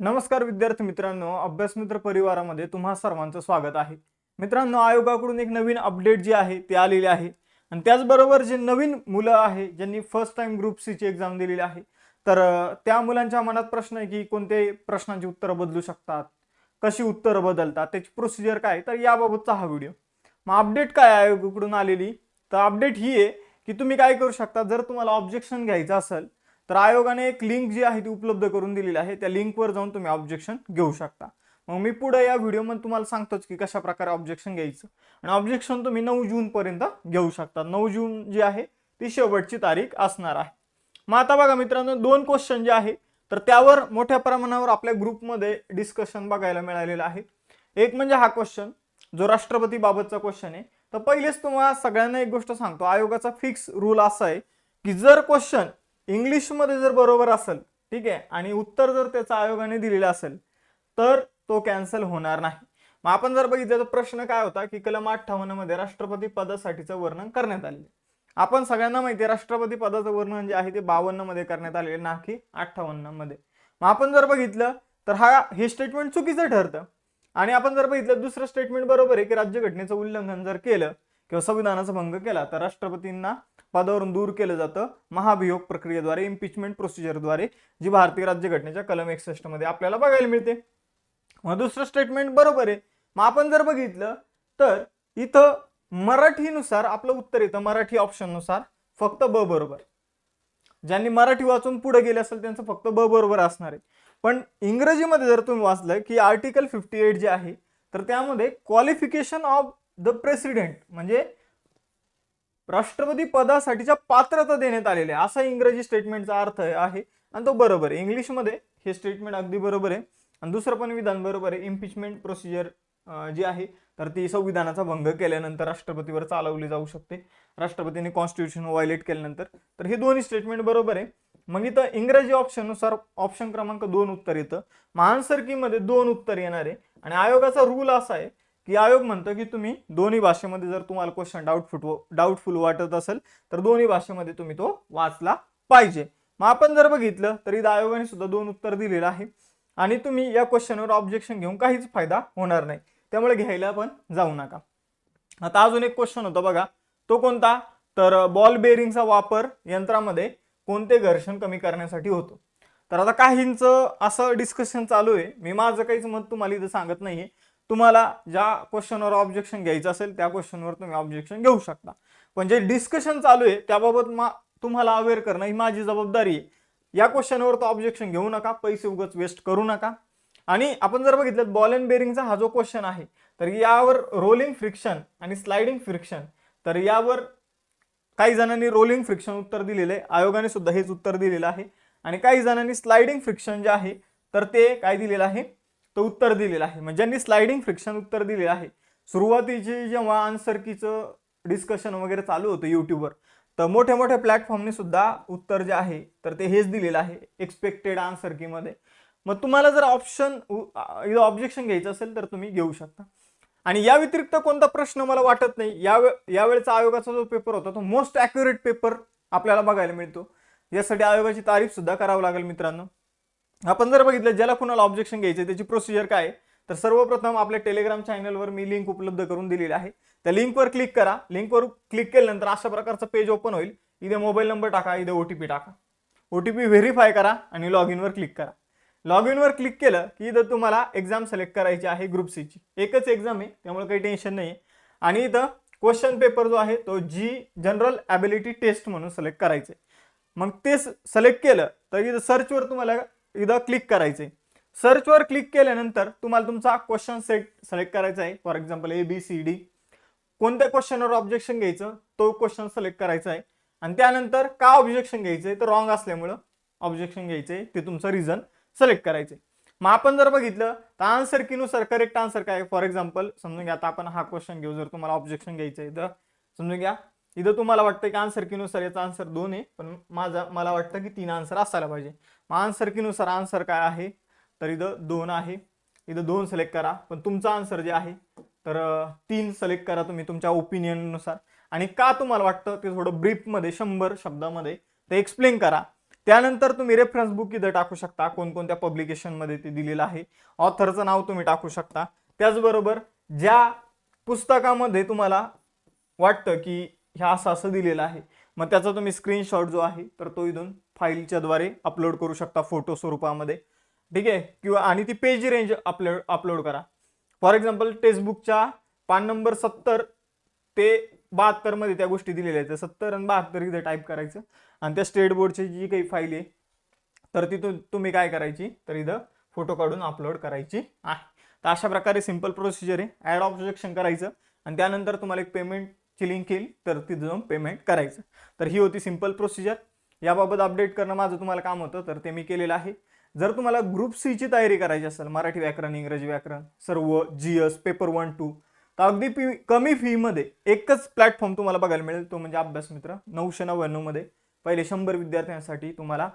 नमस्कार विद्यार्थी मित्रांनो अभ्यास मित्र परिवारामध्ये तुम्हा सर्वांचं स्वागत आहे. मित्रांनो आयोगाकडून एक नवीन अपडेट जी आहे ते आलेली आहे. आणि त्याचबरोबर जे नवीन मुलं आहे ज्यांनी फर्स्ट टाइम ग्रुप सीची एक्झाम दिलेली आहे तर त्या मुलांच्या मनात प्रश्न आहे की कोणते प्रश्नांची उत्तरं बदलू शकतात? कशी उत्तरं बदलतात? त्याची प्रोसिजर काय तर याबाबतचा हा व्हिडिओ मग अपडेट काय आयोगाकडून आलेली. तर अपडेट ही आहे की तुम्ही काय करू शकता? जर तुम्हाला ऑब्जेक्शन घ्यायचं असेल तर आयोगाने एक लिंक जी आहे ती उपलब्ध करून दिलेली आहे. त्या लिंकवर जाऊन तुम्ही ऑब्जेक्शन घेऊ शकता. मग मी पुढे या व्हिडिओमध्ये तुम्हाला सांगतोच की कशा प्रकारे ऑब्जेक्शन घ्यायचं. आणि ऑब्जेक्शन तुम्ही नऊ जूनपर्यंत घेऊ शकता. नऊ जून जी आहे ती शेवटची तारीख असणार आहे. मग आता बघा मित्रांनो दोन क्वेश्चन जे आहे तर त्यावर मोठ्या प्रमाणावर आपल्या ग्रुपमध्ये डिस्कशन बघायला मिळालेलं आहे. एक म्हणजे हा क्वेश्चन जो राष्ट्रपती बाबतचा क्वेश्चन आहे. तर पहिलेच तुम्हाला सगळ्यांना एक गोष्ट सांगतो. आयोगाचा फिक्स रूल असा आहे की जर क्वेश्चन इंग्लिशमध्ये जर बरोबर असेल ठीक आहे आणि उत्तर जर त्याचं आयोगाने दिलेलं असेल तर तो कॅन्सल होणार नाही. मग आपण जर बघितलं तर प्रश्न काय होता की कलम अठ्ठावन्नमध्ये राष्ट्रपती पदासाठीचं वर्णन करण्यात आले आहे. आपण सगळ्यांना माहिती आहे राष्ट्रपती पदाचं वर्णन जे आहे ते बावन्नमध्ये करण्यात आलेले ना की अठ्ठावन्नमध्ये. मग आपण जर बघितलं तर हा हे स्टेटमेंट चुकीचं ठरतं. आणि आपण जर बघितलं दुसरं स्टेटमेंट बरोबर आहे की राज्यघटनेचं उल्लंघन जर केलं किंवा संविधानाचा भंग केला तर राष्ट्रपतींना पदावरून दूर केलं जातं. महाभियोग प्रक्रियेद्वारे इम्पिचमेंट प्रोसिजरद्वारे जी भारतीय राज्यघटनेच्या कलम एकसष्टमध्ये आपल्याला बघायला मिळते. मग दुसरं स्टेटमेंट बरोबर आहे. मग आपण जर बघितलं तर इथं मराठीनुसार आपलं उत्तर येतं मराठी ऑप्शननुसार फक्त ब बरोबर. ज्यांनी मराठी वाचून पुढे गेले असेल त्यांचं फक्त ब बरोबर असणार आहे. पण इंग्रजीमध्ये जर तुम्ही वाचलं की आर्टिकल फिफ्टी एट जे आहे तर त्यामध्ये क्वालिफिकेशन ऑफ द प्रेसिडेंट म्हणजे राष्ट्रपती पदासाठीच्या पात्रता देण्यात आलेल्या आहे. असा इंग्रजी स्टेटमेंटचा अर्थ आहे. आणि तो बरोबर आहे. इंग्लिशमध्ये हे स्टेटमेंट अगदी बरोबर आहे. आणि दुसरं पण विधान बरोबर आहे. इम्पिचमेंट प्रोसिजर जी आहे तर ती संविधानाचा भंग केल्यानंतर राष्ट्रपतीवर चालवली जाऊ शकते. राष्ट्रपतीने कॉन्स्टिट्यूशन व्हायलेट केल्यानंतर. तर हे दोन्ही स्टेटमेंट बरोबर आहे. मग इथं इंग्रजी ऑप्शननुसार ऑप्शन क्रमांक दोन उत्तर येतं. मग दोन उत्तर येणार आहे. आणि आयोगाचा रूल असा आहे की आयोग म्हणतो की तुम्ही दोन्ही भाषेमध्ये जर तुम्हाला क्वेश्चन डाऊटफुट डाऊटफुल वाटत असेल तर दोन्ही भाषेमध्ये तुम्ही तो वाचला पाहिजे. मग आपण जर बघितलं तर इथं आयोगाने सुद्धा दोन उत्तर दिलेलं आहे. आणि तुम्ही या क्वेश्चनवर ऑब्जेक्शन घेऊन काहीच फायदा होणार नाही. त्यामुळे घ्यायला पण जाऊ नका. आता अजून एक क्वेश्चन होता बघा. तो कोणता? तर बॉल बेरिंगचा वापर यंत्रामध्ये कोणते घर्षण कमी करण्यासाठी होतो? तर आता काहींचं असं डिस्कशन चालू आहे. मी माझं काहीच मत तुम्हाला इथं सांगत नाहीये. तुम्हाला ज्या क्वेश्चनवर ऑब्जेक्शन घ्यायचं असेल त्या क्वेश्चनवर तुम्ही ऑब्जेक्शन घेऊ शकता. पण जे डिस्कशन चालू आहे त्याबाबत मा तुम्हाला अवेअर करणं ही माझी जबाबदारी आहे. या क्वेश्चनवर तो ऑब्जेक्शन घेऊ नका पैसे उगाच वेस्ट करू नका. आणि आपण जर बघितलं बॉल अँड बेरिंगचा हा जो क्वेश्चन आहे तर यावर रोलिंग फ्रिक्शन आणि स्लायडिंग फ्रिक्शन तर यावर काही जणांनी रोलिंग फ्रिक्शन उत्तर दिलेलं आहे. आयोगाने सुद्धा हेच उत्तर दिलेलं आहे. आणि काही जणांनी स्लायडिंग फ्रिक्शन जे आहे तर ते काय दिलेलं आहे? तर उत्तर दिलेलं आहे. म्हणजे ज्यांनी स्लायडिंग फ्रिक्शन उत्तर दिलेलं आहे. सुरुवातीची जेव्हा आन्सरकीचं डिस्कशन वगैरे चालू होतं यूट्यूबवर तर मोठ्या मोठ्या प्लॅटफॉर्मने सुद्धा उत्तर जे आहे तर ते हेच दिलेलं आहे. एक्सपेक्टेड आन्सर कीमध्ये. मग तुम्हाला जर ऑप्शन ऑब्जेक्शन घ्यायचं असेल तर तुम्ही घेऊ शकता. आणि या व्यतिरिक्त कोणता प्रश्न मला वाटत नाही या यावेळेचा आयोगाचा जो पेपर होता तो मोस्ट ॲक्युरेट पेपर आपल्याला बघायला मिळतो. यासाठी आयोगाची तारीफ सुद्धा करावं लागेल मित्रांनो. आपण जर बघितलं ज्याला कुणाला ऑब्जेक्शन घ्यायचं त्याची प्रोसिजर काय आहे? तर सर्वप्रथम आपल्या टेलिग्राम चॅनलवर मी लिंक उपलब्ध करून दिलेली आहे. त्या लिंकवर क्लिक करा. लिंकवर क्लिक केल्यानंतर अशा प्रकारचं पेज ओपन होईल. इथे मोबाईल नंबर टाका इथे ओ टी पी टाका. ओ टी पी व्हेरीफाय करा आणि लॉग इनवर क्लिक करा. लॉग इनवर क्लिक केलं की इथं तुम्हाला एक्झाम सिलेक्ट करायची आहे ग्रुप सीची एकच एक्झाम आहे त्यामुळे काही टेन्शन नाही आहे आणि इथं क्वेश्चन पेपर जो आहे तो जी जनरल ॲबिलिटी टेस्ट म्हणून सिलेक्ट करायचं आहे मग ते सिलेक्ट केलं तर इथं सर्चवर तुम्हाला इथं क्लिक करायचं. आहे सर्चवर क्लिक केल्यानंतर तुम्हाला तुमचा क्वेश्चन सेट सिलेक्ट करायचा आहे. For example A B C D कोणत्या क्वेश्चनवर ऑब्जेक्शन घ्यायचं तो क्वेश्चन सिलेक्ट करायचा आहे. आणि त्यानंतर का ऑब्जेक्शन घ्यायचं आहे तर रॉंग असल्यामुळं ऑब्जेक्शन घ्यायचं. आहे ते तुमचं रिझन सिलेक्ट करायचे. मग आपण जर बघितलं तर आन्सर कीनुसार करेक्ट आन्सर काय फॉर एक्झाम्पल समजून घ्या आता आपण हा क्वेश्चन घेऊ. जर तुम्हाला ऑब्जेक्शन घ्यायचं आहे तर समजून घ्या. इथं तुम्हाला वाटतं की आन्सर कीनुसार याचा आन्सर दोन आहे पण माझा मला वाटतं की तीन आन्सर असायला पाहिजे. मग आन्सर कीनुसार आन्सर काय आहे? तर इथं दोन आहे. इथं दोन सिलेक्ट करा पण तुमचा आन्सर जे आहे तर तीन सिलेक्ट करा तुम्ही तुमच्या ओपिनियननुसार आणि का तुम्हाला वाटतं? ते थोडं ब्रीफमध्ये शंभर शब्दामध्ये ते एक्सप्लेन करा. त्यानंतर तुम्ही रेफरन्स बुक इथं टाकू शकता. कोणकोणत्या पब्लिकेशनमध्ये ते दिलेलं आहे. ऑथरचं नाव तुम्ही टाकू शकता. त्याचबरोबर ज्या पुस्तकामध्ये तुम्हाला वाटतं की ह्या असं असं दिलेलं आहे. मग त्याचा तुम्ही स्क्रीनशॉट जो आहे तर तो इथून फाईलच्या द्वारे अपलोड करू शकता फोटो स्वरूपामध्ये. ठीक आहे? किंवा आणि ती पेज रेंज अपलोड अपलोड करा. फॉर एक्झाम्पल टेक्स्टबुकच्या पान नंबर सत्तर ते बहात्तरमध्ये त्या गोष्टी दिलेल्या आहेत. सत्तर आणि बहात्तर इथे टाईप करायचं. आणि त्या स्टेट बोर्डची जी काही फाईल आहे तर तिथून तुम्ही काय करायची? तर इथं फोटो काढून अपलोड करायची आहे. तर अशा प्रकारे सिंपल प्रोसिजर आहे. ॲड ऑब्जेक्शन करायचं. आणि त्यानंतर तुम्हाला एक पेमेंट लिंक येईल तर तिथं जाऊन पेमेंट करायचं. तर ही होती सिंपल प्रोसिजर याबाबत अपडेट करणं माझं तुम्हाला काम होतं तर ते मी केलेलं आहे. जर तुम्हाला ग्रुप सीची तयारी करायची असेल मराठी व्याकरण इंग्रजी व्याकरण सर्व G S paper one two तर अगदी फी कमी फीमध्ये एकच प्लॅटफॉर्म तुम्हाला बघायला मिळेल तो म्हणजे अभ्यास मित्र नऊशे नव्याण्णवमध्ये पहिले शंभर विद्यार्थ्यांसाठी तुम्हाला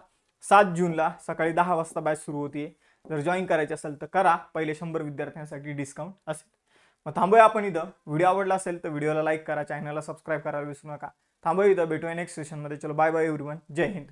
सात जूनला सकाळी दहा वाजता बॅच सुरू होती जर जॉईन करायची असेल तर करा पहिले शंभर विद्यार्थ्यांसाठी डिस्काउंट असेल. मग थांबूया आपण इथं. व्हिडिओ आवडला असेल तर व्हिडिओला लाईक करा चॅनलला सबस्क्राईब करायला विसरू नका. थांबूया इथं. भेटूया नेक्स्ट सेशनमध्ये चलो बाय बाय एव्हरीवन जय हिंद.